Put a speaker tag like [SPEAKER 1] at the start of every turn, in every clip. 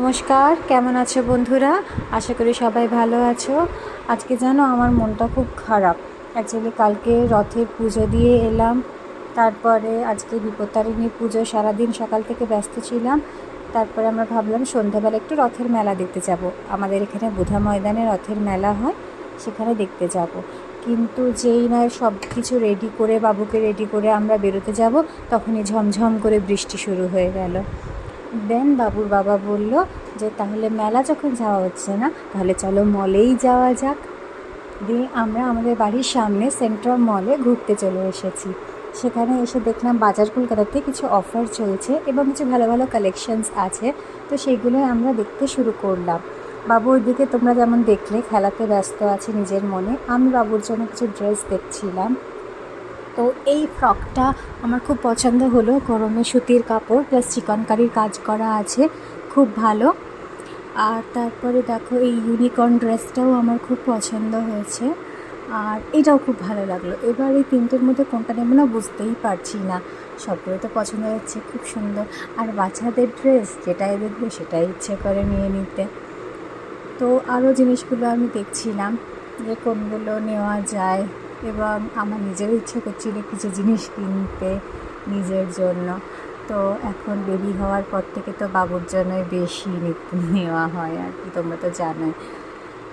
[SPEAKER 1] নমস্কার, কেমন আছো বন্ধুরা? আশা করি সবাই ভালো আছো। আজকে জানো আমার মনটা খুব খারাপ। অ্যাকচুয়ালি কালকে রথের পুজো দিয়ে এলাম। তারপরে আজকে বিপত্তারিণী পুজো, সারাদিন সকাল থেকে ব্যস্ত ছিলাম। তারপরে আমরা ভাবলাম সন্ধ্যাবেলা একটু রথের মেলা দেখতে যাব। আমাদের এখানে বুধা ময়দানে রথের মেলা হয়, সেখানে দেখতে যাব। কিন্তু যেই না সব কিছু রেডি করে, বাবুকে রেডি করে আমরা বেরোতে যাব, তখনই ঝমঝম করে বৃষ্টি শুরু হয়ে গেল। দেন বাবুর বাবা বলল যে, তাহলে মেলা যখন যাওয়া হচ্ছে না, তাহলে চলো মলেই যাওয়া যাক। দিয়ে আমরা আমাদের বাড়ির সামনে সেন্ট্রাল মলে ঘুরতে চলে এসেছি। সেখানে এসে দেখলাম বাজার কলকাতাতে কিছু অফার চলছে এবং কিছু ভালো ভালো কালেকশনস আছে। তো সেইগুলোই আমরা দেখতে শুরু করলাম। বাবুর দিকে তোমরা যেমন দেখলে, খেলাতে ব্যস্ত আছে নিজের মনে। আমি বাবুর জন্য কিছু ড্রেস দেখছিলাম। তো এই ফ্রকটা আমার খুব পছন্দ হলো। গরমে সুতির কাপড় প্লাস চিকনকারির কাজ করা আছে। খুব ভালো। আর তারপরে দেখো এই ইউনিকর্ন ড্রেসটাও আমার খুব পছন্দ হয়েছে। আর এটাও খুব ভালো লাগল। এবার এই তিনটের মধ্যে কোনটা নেব না বুঝতেই পারছি না। সবগুলো তো পছন্দ হচ্ছে, খুব সুন্দর। আর বাচ্চাদের ড্রেস যেটাই দেখবে সেটাই ইচ্ছে করে নিয়ে নিতে। তো আরও জিনিসগুলো আমি দেখছিলাম যে কোনগুলো নেওয়া যায়। এবং আমার নিজেরও ইচ্ছে করছিল কিছু জিনিস কিনতে নিজের জন্য। তো এখন বেবি হওয়ার পর থেকে তো বাবুর জন্যই বেশি নেওয়া হয় আর কি, তোমরা তো জানোই।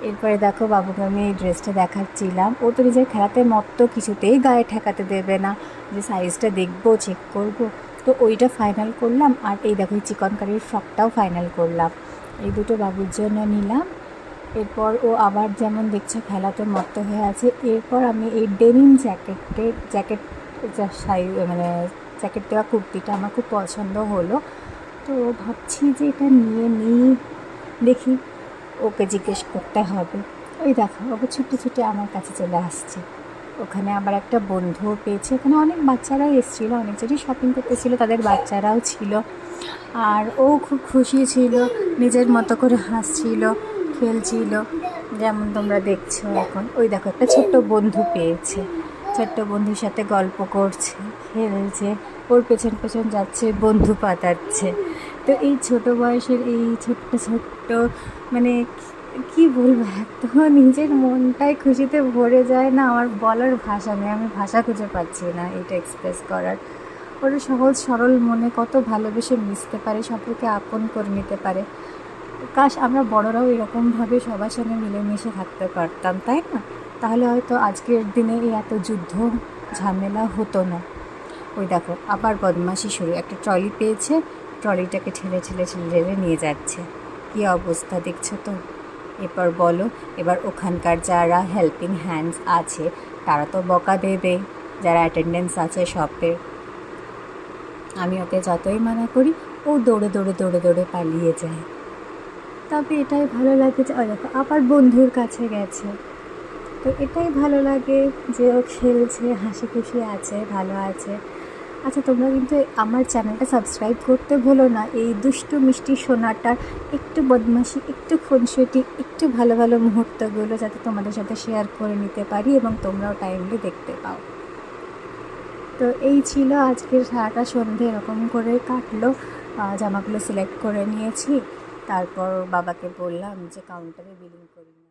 [SPEAKER 1] এরপরে দেখো বাবুকে আমি এই ড্রেসটা দেখাচ্ছিলাম। ও তো নিজের খেলাতে মত্ত কিছুতেই গায়ে ঠেকাতে দেবে না। যে সাইজটা দেখব চেক করব। তো ওইটা ফাইনাল করলাম। আর এই দেখো চিকন কারির ফ্রকটাও ফাইনাল করলাম। এই দুটো বাবুর জন্য নিলাম। এরপর ও আবার যেমন দেখছে খেলাতে মত্ত হয়ে আছে, এরপর আমি এই ডেনিম জ্যাকেটের জ্যাকেট মানে জ্যাকেট দেওয়া কুর্তিটা আমার খুব পছন্দ হলো। তো ভাবছি যে এটা নিয়ে নিই, দেখি ওকে জিজ্ঞেস করতে হবে। ওই দেখো ওকে ছুটে ছুটে আমার কাছে চলে আসছে। ওখানে আবার একটা বন্ধুও পেয়েছে, ওখানে অনেক বাচ্চারাই এসেছিল, অনেক অনেকজনই শপিং করতেছিল, তাদের বাচ্চারাও ছিল। আর ও খুব খুশি ছিল, নিজের মতো করে হাসছিল। খেলছিল, যেমন তোমরা দেখছ এখন। ওই দেখো, একটা ছোট্ট বন্ধু পেয়েছে। ছোট্ট বন্ধুর সাথে গল্প করছে, খেলছে, ওর পেছন পেছন যাচ্ছে, বন্ধু পাতাচ্ছে। তো এই ছোট বয়সের এই ছোট্ট ছোট্ট মানে কি বলব, এত নিজের মনটাই খুশিতে ভরে যায় না, আমার বলার ভাষা নেই, আমি ভাষা খুঁজে পাচ্ছি না এটা এক্সপ্রেস করার। ওরা সহজ, সরল মনে কত ভালোবেসে মিশতে পারে সকলকে আপন করে নিতে পারে। কাশ, আমরা বড়রাও এরকমভাবে সবার সঙ্গে মিলেমিশে থাকতে পারতাম, তাই না? তাহলে হয়তো আজকের দিনে এই এত যুদ্ধ, ঝামেলা হতো না। ওই দেখো, আবার বদমাশি শুরু। একটা ট্রলি পেয়েছে, ট্রলিটাকে ঠেলে ঠেলে ঠেলে ঠেলে নিয়ে যাচ্ছে। কী অবস্থা দেখছ তো? এরপর বলো, এবার ওখানকার যারা হেল্পিং হ্যান্ডস আছে, তারা তো বকা দেবে, যারা অ্যাটেন্ডেন্স আছে শপে আমি ওকে যতই মানা করি, ও দৌড়ে দৌড়ে দৌড়ে দৌড়ে পালিয়ে যায়। তবে এটাই ভালো লাগে যে ও দেখো, আবার বন্ধুর কাছে গেছে। তো এটাই ভালো লাগে যে, ও খেলছে, হাসি খুশি আছে, ভালো আছে। আচ্ছা তোমরা কিন্তু আমার চ্যানেলটা সাবস্ক্রাইব করতে ভুলো না। এই দুষ্টু মিষ্টি সোনাটার একটু বদমাশি, একটু খুনসুটি, একটু ভালো ভালো মুহূর্তগুলো যাতে তোমাদের সাথে শেয়ার করে নিতে পারি এবং তোমরাও টাইমলি দেখতে পাও। তো এই ছিল আজকের সারাটা সন্ধে, এরকম করে কাটলো। জামাগুলো সিলেক্ট করে নিয়েছি। তারপর বাবাকে বললাম যে কাউন্টারে বিলিং করি